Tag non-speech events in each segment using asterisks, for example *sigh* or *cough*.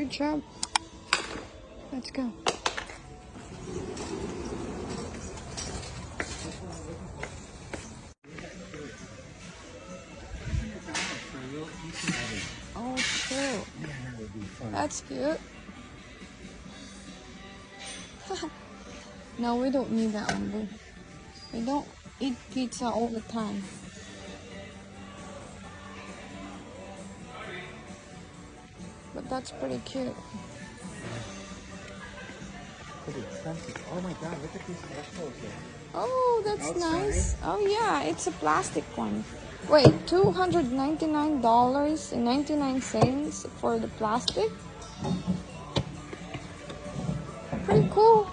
Good job. Let's go. Oh, cute. That's cute. *laughs* no, we don't need that one. We don't eat pizza all the time. But that's pretty cute. Pretty expensive. Oh my god, look at these vegetables here. Oh, that's Outside. nice. Oh yeah, it's a plastic one. Wait, two hundred ninety-nine dollars and ninety-nine cents for the plastic. Pretty cool.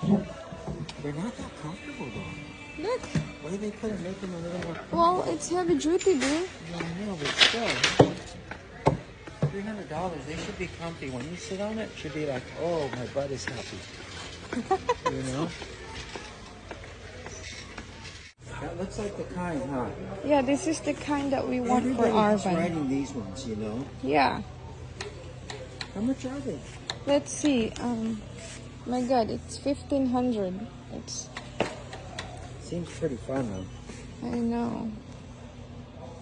They're not that comfortable though. Look. Why they it make them a little more Well, it's heavy duty, dude. Yeah, I know, but still. Three hundred dollars. They should be comfy. When you sit on it, it should be like, oh, my butt is happy. *laughs* you know. That looks like the kind, huh? Yeah, this is the kind that we want for Everybody's Arvan. riding these ones, you know. Yeah. How much are they? Let's see. Um, my God, it's fifteen hundred. It's. Seems pretty fun though. I know.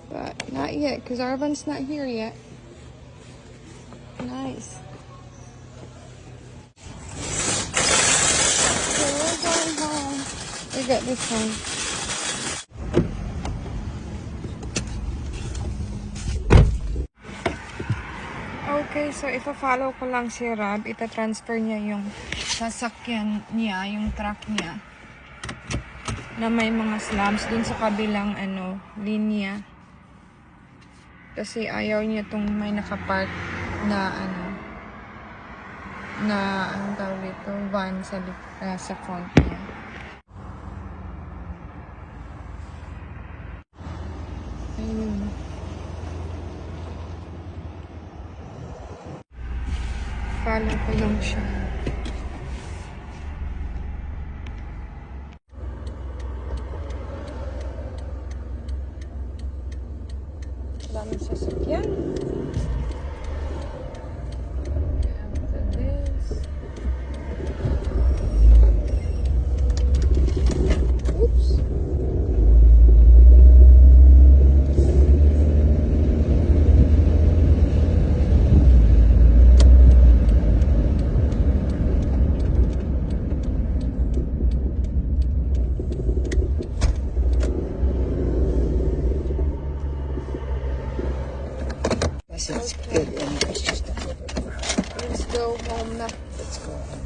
But not yet, because Arvan's not here yet. Nice. So we're going home. We got this one. Okay, so ipa-follow ko lang si Rob. Ita-transfer niya yung sasakyan niya, yung truck niya na may mga slums dun sa kabilang ano, linya. Kasi ayaw niya tong may nakapark na ano na ang tawag dito, van sa, ah, sa front niya. Ayun. Follow ko lang siya. daming sasakyan. Yes, it's good. And it's just a little bit Let's go home now. let's go home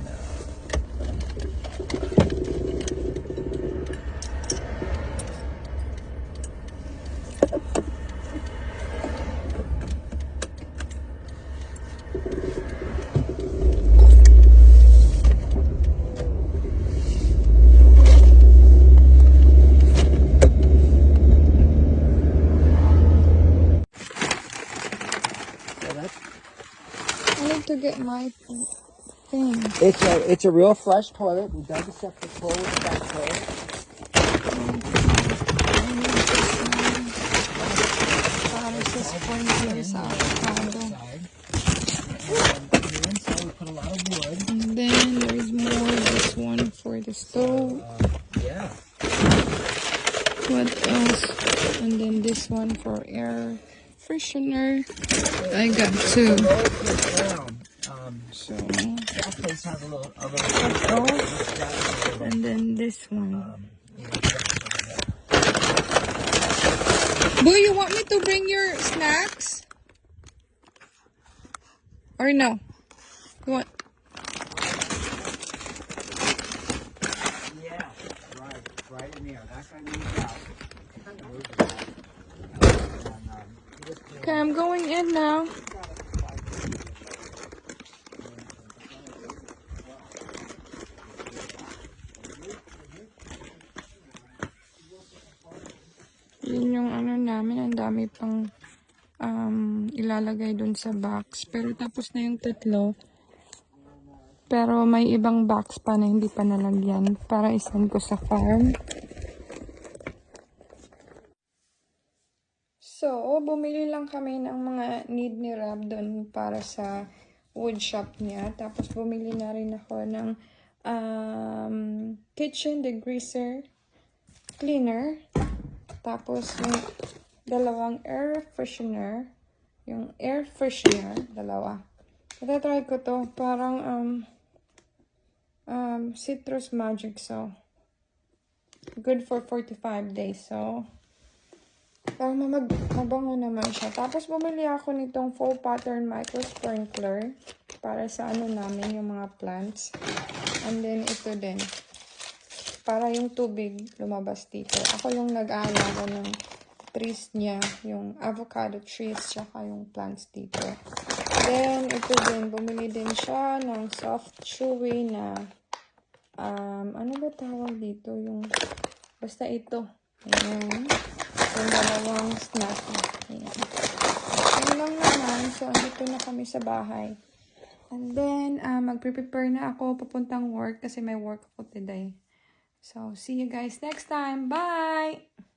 So I need to get my thing. It's a it's a real flush toilet. We dug a septic hole with a backhoe. Para sa sponge sa avocado. Side. And the inside we put a lot of wood. And then there's more. This one for the stove. Yeah. What else? And then this one for air freshener. I got two. Those were brown. Um, So, that place has a little a little. oh, and then this one. Boo, you want me to bring your snacks? Or no? You want? Yeah. Right. Right in there. That guy needs that. Okay, I'm going in now. Yun yung ano namin, ang dami pang um, ilalagay dun sa box. Pero tapos na yung tatlo. Pero may ibang box pa na hindi pa nalagyan para isan ko sa farm. So, bumili lang kami ng mga need ni Rab doon para sa wood shop niya. Tapos bumili na rin ako ng um, kitchen degreaser cleaner. Tapos yung dalawang air freshener. Yung air freshener, dalawa. Itatry ko to. Parang um, um, citrus magic. So, good for 45 days. So, parang mag mabango naman siya. Tapos bumili ako nitong full pattern micro sprinkler para sa ano namin yung mga plants. And then ito din. Para yung tubig lumabas dito. Ako yung nag-aalaga ng trees niya, yung avocado trees, tsaka yung plants dito. Then, ito din, bumili din siya ng soft chewy na, um, ano ba tawag dito? Yung, basta ito. Ayan. Yung dalawang snack. Ayan. Yun lang naman. So, andito na kami sa bahay. And then, uh, magpre-prepare na ako papuntang work kasi may work ako today. So, see you guys next time. Bye!